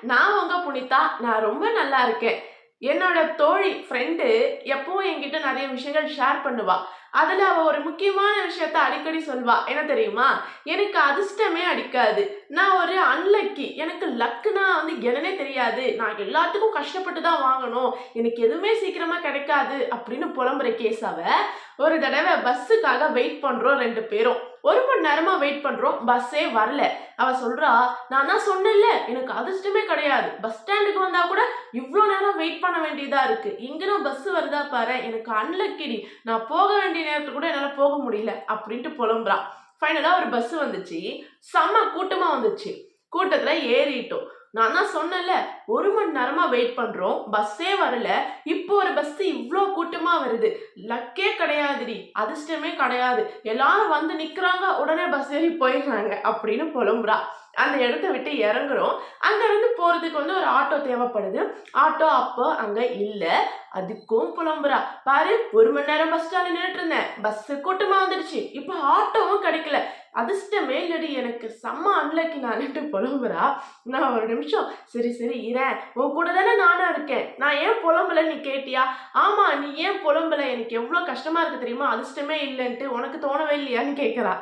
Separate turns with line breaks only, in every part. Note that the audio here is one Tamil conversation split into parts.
நான் உங்க புனிதா நான் ரொம்ப நல்லா இருக்கேன். என்னோட தோழி ஃப்ரெண்டு எப்பவும் என்கிட்ட நிறைய விஷயங்கள் ஷேர் பண்ணுவா. அதில் அவள் ஒரு முக்கியமான விஷயத்த அடிக்கடி சொல்வா. என்ன தெரியுமா? எனக்கு அதிர்ஷ்டமே அடிக்காது. நான் ஒரு அன்லக்கி எனக்கு லக்குனா வந்து என்னன்னே தெரியாது. நான் எல்லாத்துக்கும் கஷ்டப்பட்டு தான் வாங்கணும். எனக்கு எதுவுமே சீக்கிரமாக கிடைக்காது அப்படின்னு புலம்புற கேஸ் ஒரு தடவை பஸ்ஸுக்காக வெயிட் பண்ணுறோம் ரெண்டு பேரும். ஒரு மணி நேரமா வெயிட் பண்றோம். பஸ்ஸே வரல. அவ சொல்றா நான் தான் சொன்னேன்ல எனக்கு அதிர்ஷ்டமே கிடையாது. பஸ் ஸ்டாண்டுக்கு வந்தா கூட இவ்வளோ நேரம் வெயிட் பண்ண வேண்டியதா இருக்கு. இங்கேனா பஸ் வருதா பாரு. எனக்கு அன்லக்கிடி நான் போக வேண்டிய நேரத்துக்கு கூட என்னால் போக முடியல அப்படின்ட்டு புலம்புறான் ஃபைனலாக ஒரு பஸ் வந்துச்சு. செம்ம கூட்டமாக வந்துச்சு. கூட்டத்தில் ஏறிட்டோம். நான் தான் சொன்னேன்ல ஒரு மணி நேரமா வெயிட் பண்றோம். பஸ்ஸே வரல. இப்போ ஒரு பஸ் இவ்வளோ கூட்டமா வருது. லக்கே கிடையாதுடி. அதிர்ஷ்டமே கிடையாது. எல்லாரும் வந்து நிக்கிறாங்க. உடனே பஸ் ஏறி போயிடுறாங்க அப்படின்னு புலம்புறா. அந்த இடத்த விட்டு இறங்குறோம். அங்கேருந்து போகிறதுக்கு வந்து ஒரு ஆட்டோ தேவைப்படுது. ஆட்டோ அப்போ அங்கே இல்லை. அதுக்கும் புலம்புறா. பாரு ஒரு மணி நேரம் பஸ் ஸ்டாண்ட்ல நின்றுட்டு இருந்தேன். பஸ்ஸு கூட்டமாக வந்துடுச்சு. இப்போ ஆட்டோவும் கிடைக்கல. அதிர்ஷ்டமே இல்லடி எனக்கு செம்ம அன்லக்கி நான்ட்டு புலம்புறா. நான் ஒரு நிமிஷம் சரி சரி இரேன் உன் கூட தானே நானும் இருக்கேன். நான் ஏன் புலம்பல நீ கேட்டியா? ஆமாம் நீ ஏன் புலம்பலை? எனக்கு எவ்வளோ கஷ்டமாக இருக்கு தெரியுமா? அதிர்ஷ்டமே இல்லைன்ட்டு உனக்கு தோணவே இல்லையான்னு கேட்குறா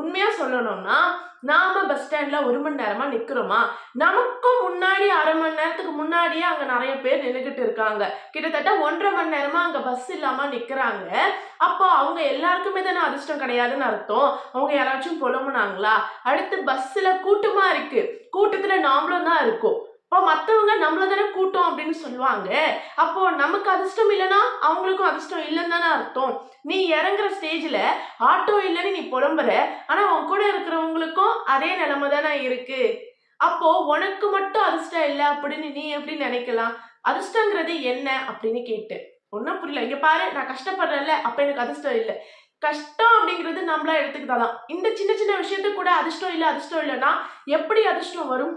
உண்மையாக சொல்லணும்னா நாம பஸ் ஸ்டாண்ட்ல ஒரு மணி நேரமா நிக்கிறோமா? நமக்கும் முன்னாடி அரை மணி நேரத்துக்கு முன்னாடியே அங்க நிறைய பேர் நின்றுகிட்டு இருக்காங்க. கிட்டத்தட்ட ஒன்றரை மணி நேரமா அங்க பஸ் இல்லாம நிக்கிறாங்க. அப்போ அவங்க எல்லாருக்குமே தானே அதிர்ஷ்டம் கிடையாதுன்னு அர்த்தம். அவங்க யாராச்சும் புலம்புனாங்களா? அடுத்து பஸ்ல கூட்டமா இருக்கு. கூட்டத்துல நாமளும் தான் இருக்கோம். இப்போ மற்றவங்க நம்மள தானே கூட்டம் அப்படின்னு சொல்லுவாங்க. அப்போ நமக்கு அதிர்ஷ்டம் இல்லைன்னா அவங்களுக்கும் அதிர்ஷ்டம் இல்லைன்னு தானே அர்த்தம். நீ இறங்குற ஸ்டேஜில் ஆட்டோ இல்லைன்னு நீ புலம்புற. ஆனால் உன் கூட இருக்கிறவங்களுக்கும் அதே நிலைமை தானே இருக்கு. அப்போ உனக்கு மட்டும் அதிர்ஷ்டம் இல்லை அப்படின்னு நீ எப்படி நினைக்கலாம்? அதிர்ஷ்டங்கிறது என்ன அப்படின்னு கேட்டேன். ஒன்றும் புரியல. இங்கே பாரு நான் கஷ்டப்படுறேன்ல அப்போ எனக்கு அதிர்ஷ்டம் இல்லை. கஷ்டம் அப்படிங்கிறது நம்மளா எடுத்துக்கிட்டாதான். இந்த சின்ன சின்ன விஷயத்துக்கு கூட அதிர்ஷ்டம் இல்லை அதிர்ஷ்டம் இல்லைன்னா எப்படி அதிர்ஷ்டம் வரும்?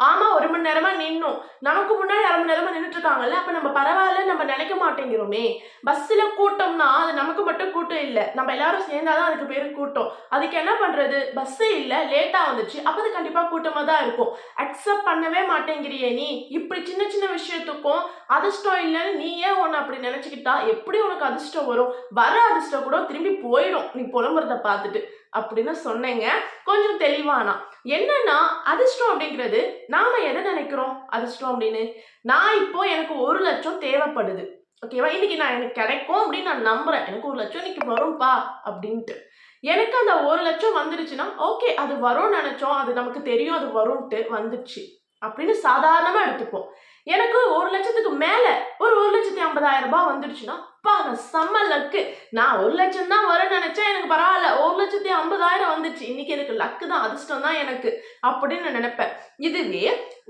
ஆமா ஒரு மணி நேரமா நின்னோம். நமக்கு முன்னாடி அரை மணி நேரமா நின்றுட்டு இருக்காங்கல்ல அப்ப நம்ம பரவாயில்ல நம்ம நினைக்க மாட்டேங்கிறோமே. பஸ்ல கூட்டம்னா அது நமக்கு மட்டும் கூட்டம் இல்லை. நம்ம எல்லாரும் சேர்ந்தாதான் அதுக்கு பேரு கூட்டம். அதுக்கு என்ன பண்றது? பஸ்ஸே இல்லை லேட்டா வந்துச்சு. அப்ப அது கண்டிப்பா கூட்டமா தான் இருக்கும். அக்செப்ட் பண்ணவே மாட்டேங்கிறியே நீ. இப்படி சின்ன சின்ன விஷயத்துக்கும் அதிர்ஷ்டம் இல்லைன்னு நீ ஏன் ஒன்று அப்படி நினைச்சுக்கிட்டா? எப்படி உனக்கு அதிர்ஷ்டம் வரும்? வர அதிர்ஷ்டம் கூட திரும்பி போயிடும். நீ புலம்புறத பார்த்துட்டு. அப்படின்னு சொன்னேங்க. கொஞ்சம் தெளிவானா. என்னன்னா அதிர்ஷ்டம் அப்படிங்கிறது நாம எதை நினைக்கிறோம்? அதிர்ஷ்டம் அப்படின்னு. நான் இப்போ எனக்கு ஒரு லட்சம் தேவைப்படுது. ஓகேவா இன்னைக்கு நான் எனக்கு கிடைக்கும் அப்படின்னு நான் நம்புறேன். எனக்கு ஒரு லட்சம் இன்னைக்கு வரும்பா? அப்படின்ட்டு. எனக்கு அந்த ஒரு லட்சம் வந்துருச்சுன்னா ஓகே அது வரும்னு நினைச்சோம். அது நமக்கு தெரியும் அது வரும்ன்ட்டு வந்துச்சு அப்படின்னு சாதாரணமாக எடுத்துப்போம். எனக்கு ஒரு லட்சத்துக்கு மேலே ஒரு ஒரு லட்சத்தி ஐம்பதாயிரம் ரூபாய் வந்துடுச்சுன்னா அப்பா நான் செம்ம லக்கு நான் ஒரு லட்சம் தான் வரும்னு நினச்சா எனக்கு பரவாயில்ல. ஒரு லட்சத்தி ஐம்பதாயிரம் வந்துச்சு. இன்னைக்கு எனக்கு லக்கு தான் அதிர்ஷ்டம் தான் எனக்கு அப்படின்னு நான் நினைப்பேன். இதுவே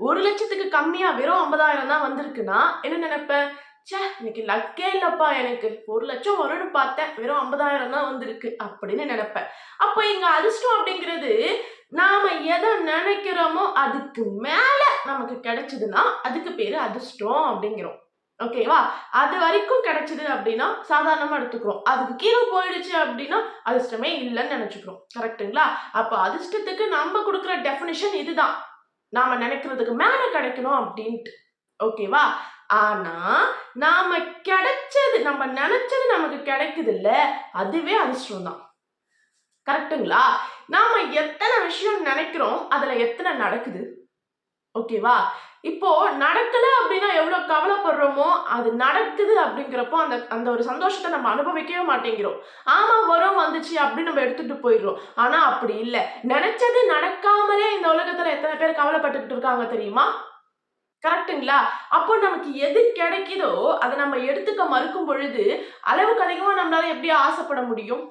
ஒரு லட்சத்துக்கு கம்மியாக வெறும் ஐம்பதாயிரம் தான் வந்திருக்குன்னா என்ன நினைப்பேன்? சே இன்னைக்கு லக்கே இல்லப்பா எனக்கு. ஒரு லட்சம் வரும்னு பார்த்தேன். வெறும் ஐம்பதாயிரம் தான் வந்திருக்கு அப்படின்னு நினைப்பேன். அப்போ இங்க அதிர்ஷ்டம் அப்படிங்கிறது நினைக்கிறோமோ அதுக்கு மேல நமக்கு கிடைச்சதுன்னா அதுக்கு பேரு அதிர்ஷ்டம் அப்படிங்கிறோம். ஓகேவா அது வரைக்கும் கிடைச்சது அப்படின்னா சாதாரணமா எடுத்துக்கிறோம். அதுக்கு கீழே போயிடுச்சு அப்படின்னா அதிர்ஷ்டமே இல்லைன்னு நினைச்சுக்கிறோம். கரெக்ட்டுங்களா அப்போ அதிர்ஷ்டத்துக்கு நம்ம கொடுக்குற டெஃபினிஷன் இதுதான். நாம நினைக்கிறதுக்கு மேல கிடைக்கணும் அப்படின்ட்டு. ஓகேவா ஆனா நாம கிடைச்சது நம்ம நினைச்சது நமக்கு கிடைக்குது இல்ல அதுவே அதிர்ஷ்டம் தான் கரெக்ட்டுங்களா நாம எத்தனை விஷயம் நினைக்கிறோம் அதுல எத்தனை நடக்குது? ஓகேவா? இப்போ நடக்கல அப்படின்னா எவ்வளவு கவலைப்படுறோமோ அது நடக்குது அப்படிங்கிறப்போ அந்த அந்த ஒரு சந்தோஷத்தை நம்ம அனுபவிக்கவே மாட்டேங்கிறோம். ஆமா வரும் வந்துச்சு அப்படின்னு நம்ம எடுத்துட்டு போயிடுறோம். ஆனா அப்படி இல்லை. நினைச்சது நடக்காமலே இந்த உலகத்துல எத்தனை பேர் கவலைப்பட்டுக்கிட்டு இருக்காங்க தெரியுமா? கரெக்ட்டுங்களா அப்போ நமக்கு எது கிடைக்குதோ அதை நம்ம எடுத்துக்க மறுக்கும் பொழுது அளவுக்கு அதிகமாக நம்மளால எப்படி ஆசைப்பட முடியும்?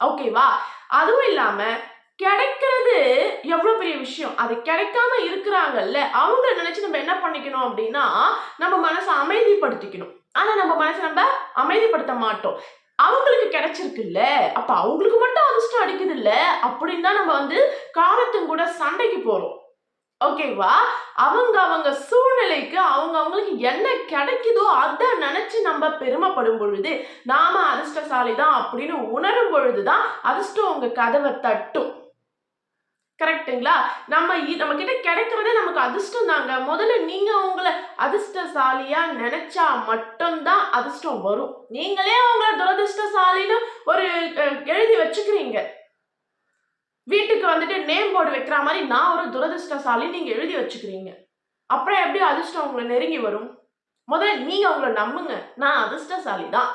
ஓகேவா அதுவும் இல்லாம கிடைக்கிறது எவ்வளவு பெரிய விஷயம்? அது கிடைக்காம இருக்கிறாங்கல்ல அவங்கள நினைச்சு நம்ம என்ன பண்ணிக்கணும் அப்படின்னா நம்ம மனசை அமைதிப்படுத்திக்கணும். ஆனா நம்ம மனசை நம்ம அமைதிப்படுத்த மாட்டோம். அவங்களுக்கு கிடைச்சிருக்குல்ல அப்ப அவங்களுக்கு மட்டும் அதிர்ஷ்டம் அடிக்குது இல்ல அப்படின்னு தான் நம்ம வந்து காலத்தும் கூட சண்டைக்கு போறோம். ஓகேவா? அவங்க அவங்க சூழ்நிலைக்கு அவங்க அவங்களுக்கு என்ன கிடைக்குதோ அதை நினைச்சு நம்ம பெருமைப்படும் பொழுது நாம அதிர்ஷ்டசாலி தான் அப்படின்னு உணரும் பொழுதுதான் அதிர்ஷ்டம் உங்க கதவை தட்டும். கரெக்ட்டுங்களா? நம்ம நம்ம கிட்ட கிடைக்கிறதே நமக்கு அதிர்ஷ்டம் தாங்க. முதல்ல நீங்க உங்களை அதிர்ஷ்டசாலியா நினைச்சா மட்டும்தான் அதிர்ஷ்டம் வரும். நீங்களே உங்களை துரதிர்ஷ்டசாலின்னு ஒரு அஹ், எழுதி வச்சுக்கிறீங்க வீட்டுக்கு வந்துட்டு நேம் போர்டு வைக்கிற மாதிரி நான் ஒரு துரதிர்ஷ்டசாலி நீங்க எழுதி வச்சுக்கிறீங்க. அப்புறம் எப்படி அதிர்ஷ்டம் உங்களை நெருங்கி வரும்? முதல்ல நீங்க உங்களை நம்புங்க. நான் அதிர்ஷ்டசாலி தான்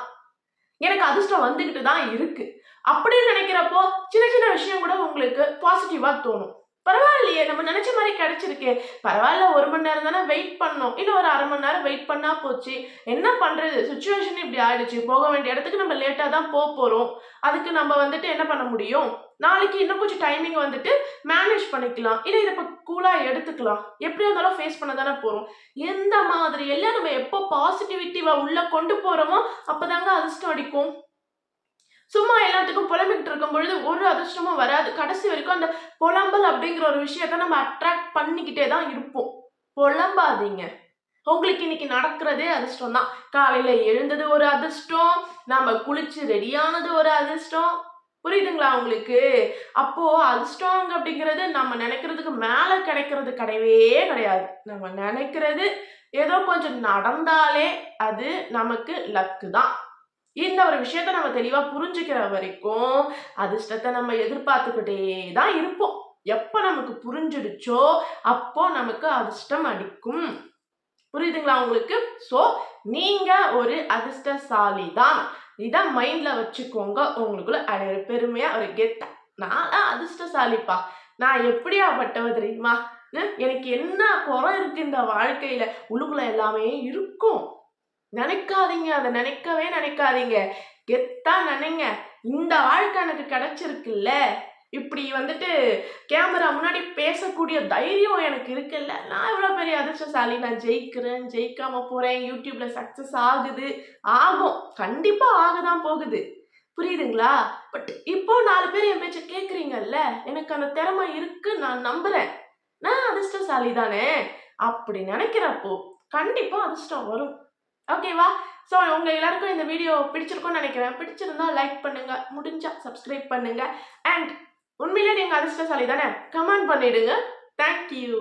எனக்கு அதிர்ஷ்டம் வந்துகிட்டு தான் இருக்கு. அப்படின்னு நினைக்கிறப்போ சின்ன சின்ன விஷயம் கூட உங்களுக்கு பாசிட்டிவா தோணும். பரவாயில்லையே நம்ம நினைச்ச மாதிரி கிடைச்சிருக்கே. பரவாயில்ல ஒரு மணி நேரம் தானே வெயிட் பண்ணோம். இன்னும் ஒரு அரை மணி நேரம் வெயிட் பண்ணால் போச்சு. என்ன பண்ணுறது சுச்சுவேஷன் இப்படி ஆயிடுச்சு. போக வேண்டிய இடத்துக்கு நம்ம லேட்டாக தான் போக போகிறோம் அதுக்கு நம்ம வந்துட்டு என்ன பண்ண முடியும்? நாளைக்கு இன்னும் கொஞ்சம் டைமிங் வந்துட்டு மேனேஜ் பண்ணிக்கலாம். இல்லை இதை இப்போ கூலாக எடுத்துக்கலாம். எப்படி இருந்தாலும் ஃபேஸ் பண்ண தானே போகிறோம் எந்த மாதிரி? எல்லாம் நம்ம எப்போ பாசிட்டிவிட்டிவாக உள்ளே கொண்டு போகிறோமோ அப்போ தாங்க அதிர்ஷ்டம் அடிக்கும். சும்மா எல்லாத்துக்கும் புலம்பிக்கிட்டு இருக்கும் பொழுது ஒரு அதிர்ஷ்டமும் வராது. கடைசி வரைக்கும் அந்த புலம்பல் அப்படிங்கிற ஒரு விஷயத்த நம்ம அட்ராக்ட் பண்ணிக்கிட்டே தான் இருப்போம். புலம்பாதீங்க. உங்களுக்கு இன்னைக்கு நடக்கிறதே அதிர்ஷ்டம் தான். காலையில எழுந்தது ஒரு அதிர்ஷ்டம் நாம குளிச்சு ரெடியானது ஒரு அதிர்ஷ்டம். புரியுதுங்களா உங்களுக்கு? அப்போ அதிர்ஷ்டம் அப்படிங்கிறது நம்ம நினைக்கிறதுக்கு மேல கிடைக்கிறது கிடையவே கிடையாது. நம்ம நினைக்கிறது ஏதோ கொஞ்சம் நடந்தாலே அது நமக்கு லக்கு தான். இந்த ஒரு விஷயத்த நம்ம தெளிவா புரிஞ்சுக்கிற வரைக்கும் அதிர்ஷ்டத்தை நம்ம எதிர்பார்த்துக்கிட்டே தான் இருப்போம். எப்போ நமக்கு புரிஞ்சிடுச்சோ அப்போ நமக்கு அதிர்ஷ்டம் அடிக்கும். புரியுதுங்களா உங்களுக்கு? ஸோ நீங்க ஒரு அதிர்ஷ்டசாலி தான் இதை மைண்ட்ல வச்சுக்கோங்க. உங்களுக்குள்ள அது ஒரு பெருமையா ஒரு கெத்தா. நான் தான் அதிர்ஷ்டசாலிப்பா. நான் எப்படியாப்பட்டவ தெரியுமா? எனக்கு என்ன குறை இருக்கு இந்த வாழ்க்கையில? உள்ளுக்குள்ள எல்லாமே இருக்கும். நினைக்காதீங்க. அதை நினைக்கவே நினைக்காதீங்க. கெத்தா நினைங்க. இந்த வாழ்க்கை எனக்கு கிடைச்சிருக்குல்ல. இப்படி வந்துட்டு கேமரா முன்னாடி பேசக்கூடிய தைரியம் எனக்கு இருக்குல்ல. நான் இவ்வளோ பெரிய அதிர்ஷ்டசாலி. நான் ஜெயிக்கிறேன் ஜெயிக்காம போகிறேன் யூடியூப்ல சக்ஸஸ் ஆகுது. ஆகும். கண்டிப்பா ஆகதான் போகுது. புரியுதுங்களா? பட் இப்போ நாலு பேர் என் பேச்ச கேட்குறீங்கல்ல எனக்கு அந்த திறமை இருக்கு நான் நம்புறேன். நான் அதிர்ஷ்டசாலி தானே. அப்படி நினைக்கிறப்போ கண்டிப்பாக அதிர்ஷ்டம் வரும். ஓகேவா ஸோ உங்கள் எல்லாருக்கும் இந்த வீடியோ பிடிச்சிருக்கும்னு நினைக்கிறேன். பிடிச்சிருந்தா லைக் பண்ணுங்க. முடிஞ்சா சப்ஸ்கிரைப் பண்ணுங்க. அண்ட் உண்மையிலே நீங்கள் அதிர்ஷ்டசாலி தானே? கமெண்ட் பண்ணிடுங்க. தேங்க்யூ